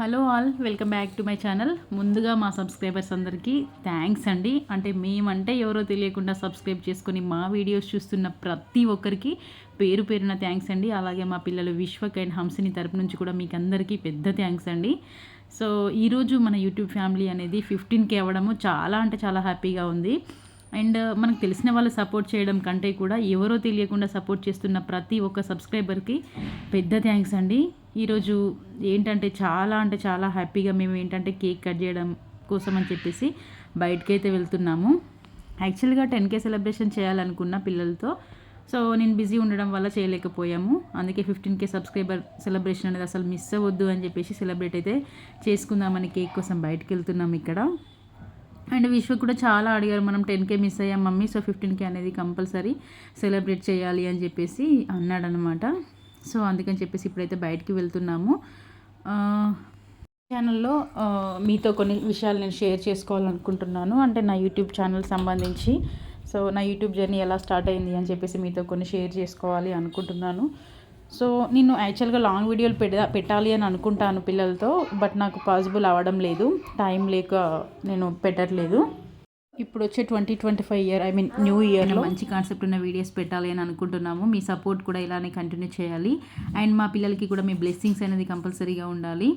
Hello all welcome back to my channel. ముందుగా మా subscribers అందరికీ థ్యాంక్స్ అండి. అంటే మేమంటే ఎవరో తెలియకుండా సబ్స్క్రైబ్ చేసుకుని మా వీడియోస్ చూస్తున్న ప్రతి ఒక్కరికి పేరు పేరున థ్యాంక్స్ అండి. అలాగే మా పిల్లలు విశ్వక్ అండ్ హంసిని తరపు నుంచి కూడా మీకు అందరికీ పెద్ద థ్యాంక్స్ అండి. సో ఈరోజు మన యూట్యూబ్ ఫ్యామిలీ అనేది ఫిఫ్టీన్కి అవ్వడము చాలా అంటే చాలా హ్యాపీగా ఉంది. అండ్ మనకు తెలిసిన వాళ్ళు సపోర్ట్ చేయడం కంటే కూడా ఎవరో తెలియకుండా సపోర్ట్ చేస్తున్న ప్రతి ఒక్క సబ్స్క్రైబర్కి పెద్ద థ్యాంక్స్ అండి. ఈరోజు ఏంటంటే చాలా అంటే చాలా హ్యాపీగా మేము ఏంటంటే కేక్ కట్ చేయడం కోసం అని చెప్పేసి బయటకి అయితే వెళ్తున్నాము. యాక్చువల్గా టెన్ కే సెలబ్రేషన్ చేయాలనుకున్న పిల్లలతో సో నేను బిజీ ఉండడం వల్ల చేయలేకపోయాము. అందుకే ఫిఫ్టీన్ కే సబ్స్క్రైబర్ సెలబ్రేషన్ అనేది అసలు మిస్ అవ్వద్దు అని చెప్పేసి సెలబ్రేట్ అయితే చేసుకుందామని కేక్ కోసం బయటకు వెళ్తున్నాం ఇక్కడ. అండ్ విశ్వ కూడా చాలా అడిగారు మనం టెన్ కే మిస్ అయ్యాం మమ్మీ సో ఫిఫ్టీన్ కే అనేది కంపల్సరీ సెలబ్రేట్ చేయాలి అని చెప్పేసి అన్నాడనమాట సో అందుకని చెప్పేసి ఇప్పుడైతే బయటికి వెళ్తున్నాము. ఛానల్లో మీతో కొన్ని విషయాలు నేను షేర్ చేసుకోవాలనుకుంటున్నాను. అంటే నా యూట్యూబ్ ఛానల్ సంబంధించి. సో నా యూట్యూబ్ జర్నీ ఎలా స్టార్ట్ అయింది అని చెప్పేసి మీతో కొన్ని షేర్ చేసుకోవాలి అనుకుంటున్నాను. సో నేను యాక్చువల్గా లాంగ్ వీడియోలు పెడ పెట్టాలి అని అనుకుంటాను పిల్లలతో బట్ నాకు పాసిబుల్ అవ్వడం లేదు. టైం లేక నేను పెట్టట్లేదు. ఇప్పుడు వచ్చే twenty twenty five year I mean new ఇయర్లో మంచి కాన్సెప్ట్ ఉన్న వీడియోస్ పెట్టాలి అని అనుకుంటున్నాము. మీ సపోర్ట్ కూడా ఇలానే కంటిన్యూ చేయాలి. అండ్ మా పిల్లలకి కూడా మీ బ్లెస్సింగ్స్ అనేది కంపల్సరీగా ఉండాలి.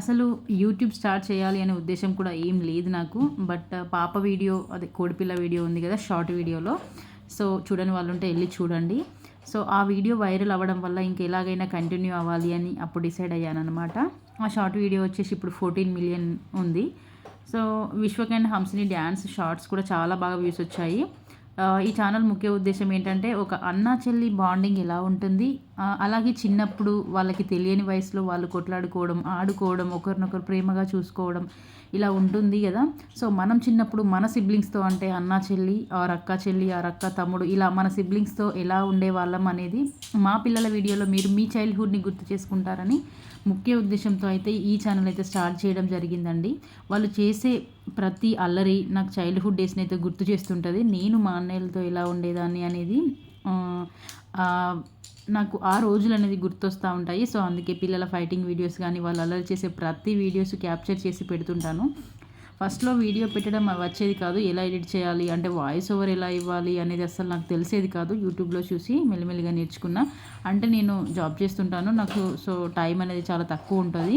అసలు యూట్యూబ్ స్టార్ట్ చేయాలి అనే ఉద్దేశం కూడా ఏం లేదు నాకు. బట్ పాప వీడియో అదే కోడిపిల్ల వీడియో ఉంది కదా షార్ట్ వీడియోలో సో చూడని వాళ్ళు ఉంటే వెళ్ళి చూడండి. సో ఆ వీడియో వైరల్ అవ్వడం వల్ల ఇంకెలాగైనా కంటిన్యూ అవ్వాలి అని అప్పుడు డిసైడ్ అయ్యానమాట ఆ షార్ట్ వీడియో వచ్చేసి ఇప్పుడు ఫోర్టీన్ మిలియన్ ఉంది. So Vishwak and Hamsini dance shorts కూడా చాలా బాగా వ్యూస్ వచ్చాయి. ఈ ఛానల్ ముఖ్య ఉద్దేశం ఏంటంటే ఒక అన్న చెల్లి బాండింగ్ ఎలా ఉంటుంది? అలాగే చిన్నప్పుడు వాళ్ళకి తెలియని వయసులో వాళ్ళు కొట్లాడుకోవడం ఆడుకోవడం ఒకరినొకరు ప్రేమగా చూసుకోవడం ఇలా ఉంటుంది కదా. సో మనం చిన్నప్పుడు మన సిబ్లింగ్స్తో అంటే అన్న చెల్లి ఆర్ అక్క చెల్లి ఆర్ అక్క తమ్ముడు ఇలా మన సిబ్లింగ్స్తో ఎలా ఉండేవాళ్ళం అనేది మా పిల్లల వీడియోలో మీరు మీ చైల్డ్హుడ్ని గుర్తు చేసుకుంటారని ముఖ్య ఉద్దేశంతో అయితే ఈ ఛానల్ అయితే స్టార్ట్ చేయడం జరిగిందండి. వాళ్ళు చేసే ప్రతి అల్లరి నాకు చైల్డ్హుడ్ డేస్ని అయితే గుర్తు చేస్తుంటుంది. నేను మా అన్నయ్యలతో ఎలా ఉండేదాన్ని అనేది నాకు ఆ రోజులు అనేది గుర్తొస్తూ ఉంటాయి. సో అందుకే పిల్లల ఫైటింగ్ వీడియోస్ కానీ వాళ్ళు అల్లరి చేసే ప్రతి వీడియోస్ క్యాప్చర్ చేసి పెడుతుంటాను. ఫస్ట్లో వీడియో పెట్టడం వచ్చేది కాదు ఎలా ఎడిట్ చేయాలి అంటే వాయిస్ ఓవర్ ఎలా ఇవ్వాలి అనేది అసలు నాకు తెలిసేది కాదు. యూట్యూబ్లో చూసి మెల్లిమెల్లిగా నేర్చుకున్నా. అంటే నేను జాబ్ చేస్తుంటాను నాకు సో టైం అనేది చాలా తక్కువ ఉంటుంది.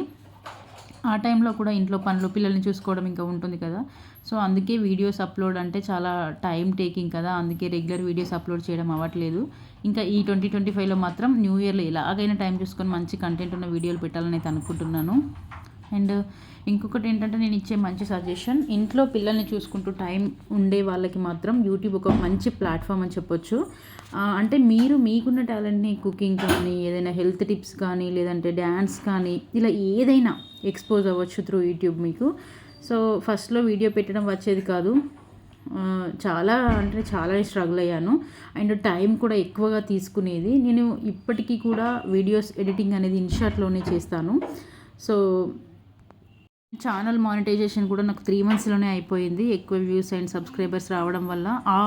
ఆ టైంలో కూడా ఇంట్లో పనులు పిల్లల్ని చూసుకోవడం ఇంకా ఉంటుంది కదా. సో అందుకే వీడియోస్ అప్లోడ్ అంటే చాలా టైం టేకింగ్ కదా. అందుకే రెగ్యులర్ వీడియోస్ అప్లోడ్ చేయడం అవ్వట్లేదు. ఇంకా ఈ ట్వంటీ ట్వంటీ ఫైవ్లో మాత్రం న్యూ ఇయర్లో ఎలాగైనా టైం చూసుకొని మంచి కంటెంట్ ఉన్న వీడియోలు పెట్టాలని అయితే అనుకుంటున్నాను. అండ్ ఇంకొకటి ఏంటంటే నేను ఇచ్చే మంచి సజెషన్ ఇంట్లో పిల్లల్ని చూసుకుంటూ టైం ఉండే వాళ్ళకి మాత్రం యూట్యూబ్ ఒక మంచి ప్లాట్ఫామ్ అని చెప్పొచ్చు. అంటే మీరు మీకున్న టాలెంట్ని కుకింగ్ కానీ ఏదైనా హెల్త్ టిప్స్ కానీ లేదంటే డ్యాన్స్ కానీ ఇలా ఏదైనా ఎక్స్పోజ్ అవ్వచ్చు త్రూ యూట్యూబ్ మీకు. సో ఫస్ట్లో వీడియో పెట్టడం వచ్చేది కాదు. చాలా అంటే చాలా స్ట్రగుల్ అయ్యాను. అండ్ టైం కూడా ఎక్కువగా తీసుకునేది. నేను ఇప్పటికీ కూడా వీడియోస్ ఎడిటింగ్ అనేది ఇన్షాట్లోనే చేస్తాను. సో ఛానల్ మానిటైజేషన్ కూడా నాకు త్రీ మంత్స్లోనే అయిపోయింది. ఎక్కువ వ్యూస్ అండ్ సబ్స్క్రైబర్స్ రావడం వల్ల ఆ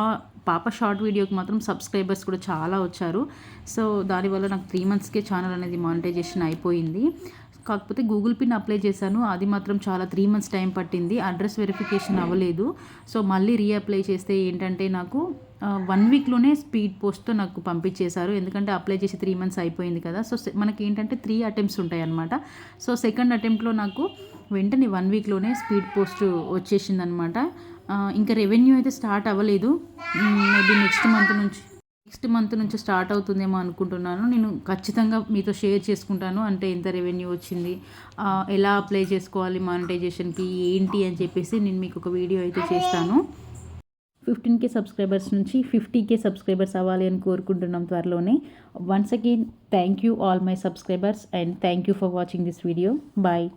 పాప షార్ట్ వీడియోకి మాత్రం సబ్స్క్రైబర్స్ కూడా చాలా వచ్చారు. సో దానివల్ల నాకు త్రీ మంత్స్కే ఛానల్ అనేది మానిటైజేషన్ అయిపోయింది. కాకపోతే గూగుల్ పిన్ అప్లై చేశాను. అది మాత్రం చాలా త్రీ మంత్స్ టైం పట్టింది. అడ్రస్ వెరిఫికేషన్ అవ్వలేదు. సో మళ్ళీ రీఅప్లై చేస్తే ఏంటంటే నాకు వన్ వీక్లోనే స్పీడ్ పోస్ట్తో నాకు పంపించేశారు. ఎందుకంటే అప్లై చేసి త్రీ మంత్స్ అయిపోయింది కదా. సో మనకి ఏంటంటే త్రీ అటెంప్ట్స్ ఉంటాయి అనమాట సో సెకండ్ అటెంప్ట్లో నాకు వెంటనే వన్ వీక్లోనే స్పీడ్ పోస్ట్ వచ్చేసింది అనమాట ఇంకా రెవెన్యూ అయితే స్టార్ట్ అవ్వలేదు. మేబీ నెక్స్ట్ మంత్ నుంచి నెక్స్ట్ మంత్ నుంచి స్టార్ట్ అవుతుందేమో అనుకుంటున్నాను. నేను ఖచ్చితంగా మీతో షేర్ చేసుకుంటాను అంటే ఎంత రెవెన్యూ వచ్చింది ఎలా అప్లై చేసుకోవాలి మానిటైజేషన్కి ఏంటి అని చెప్పేసి నేను మీకు ఒక వీడియో అయితే చేస్తాను. ఫిఫ్టీన్ కే సబ్స్క్రైబర్స్ నుంచి ఫిఫ్టీ కే సబ్స్క్రైబర్స్ అవ్వాలి అని కోరుకుంటున్నాం త్వరలోనే. Once again thank you all my subscribers and thank you for watching this video bye